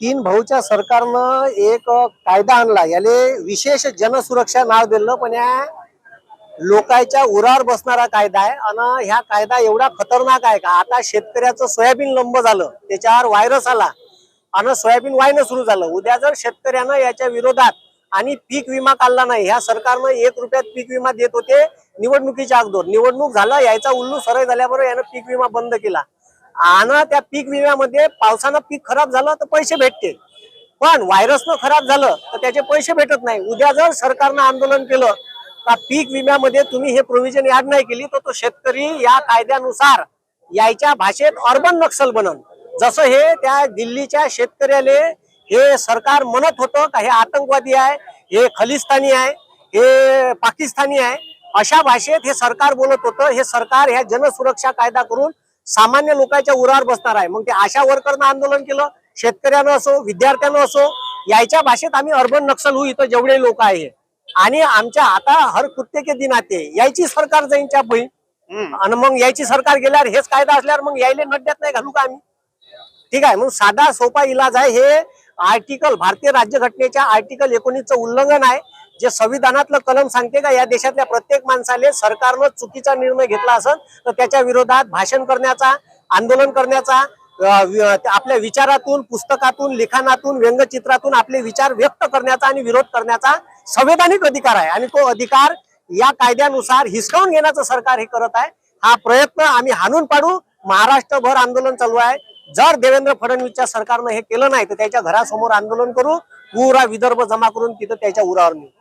तीन भाऊच्या सरकारनं एक कायदा आणला. याले विशेष जनसुरक्षा नाव दिलं पण या लोकांच्या उरावर बसणारा कायदा आहे. आणि ह्या कायदा एवढा खतरनाक आहे का आता शेतकऱ्याचं सोयाबीन लंब झालं त्याच्यावर व्हायरस आला आणि सोयाबीन वायनं सुरू झालं. उद्या जर शेतकऱ्यानं याच्या विरोधात आणि पीक विमा काढला नाही ह्या सरकारनं एक रुपयात पीक विमा देत होते निवडणुकीच्या अगोदर. निवडणूक झाला याचा उल्लू सरळ झाल्याबरोबर यानं पीक विमा बंद केला. आणि त्या पीक विम्यामध्ये पावसानं पीक खराब झालं तर पैसे भेटते पण व्हायरसनं खराब झालं तर त्याचे पैसे भेटत नाही. उद्या जर सरकारनं आंदोलन केलं का पीक विम्यामध्ये तुम्ही हे प्रोव्हिजन ऍड नाही केली तर तो शेतकरी या कायद्यानुसार यायच्या भाषेत अर्बन नक्षल बनन. जसं हे त्या दिल्लीच्या शेतकऱ्याले हे सरकार म्हणत होतं का हे आतंकवादी आहे हे खलिस्तानी आहे हे पाकिस्तानी आहे अशा भाषेत हे सरकार बोलत होतं. हे सरकार ह्या जनसुरक्षा कायदा करून सामान्य लोकांच्या उरावर बसणार आहे. मग ते आशा वर्करनं आंदोलन केलं शेतकऱ्यानं असो विद्यार्थ्यानं असो याच्या भाषेत आम्ही अर्बन नक्षल होऊ इथं जेवढे लोक आहे. आणि आमच्या आता हर कुत्ते के दिन आते यायची सरकार जाईन च्या बहीण आणि मग यायची सरकार गेल्यावर हेच कायदा असल्यावर मग यायले नड्यात नाही घालू का आम्ही? ठीक आहे मग साधा सोपा इलाज आहे हे आर्टिकल भारतीय राज्यघटनेच्या आर्टिकल एकोणीसचं उल्लंघन आहे. जे संविधानातलं कलम सांगते का या देशातल्या प्रत्येक माणसाले सरकारनं चुकीचा निर्णय घेतला असेल तर त्याच्या विरोधात भाषण करण्याचा आंदोलन करण्याचा आपल्या विचारातून पुस्तकातून लिखाणातून व्यंगचित्रातून आपले विचार व्यक्त करण्याचा आणि विरोध करण्याचा संवैधानिक अधिकार आहे. आणि तो अधिकार या कायद्यानुसार हिसकावून घेण्याचं सरकार हे करत आहे. हा प्रयत्न आम्ही हाणून पाडू. महाराष्ट्रभर आंदोलन चालू आहे. जर देवेंद्र फडणवीसच्या सरकारनं हे केलं नाही तर त्याच्या घरासमोर आंदोलन करू. पुरा विदर्भ जमा करून तिथं त्याच्या उरावर नेऊ.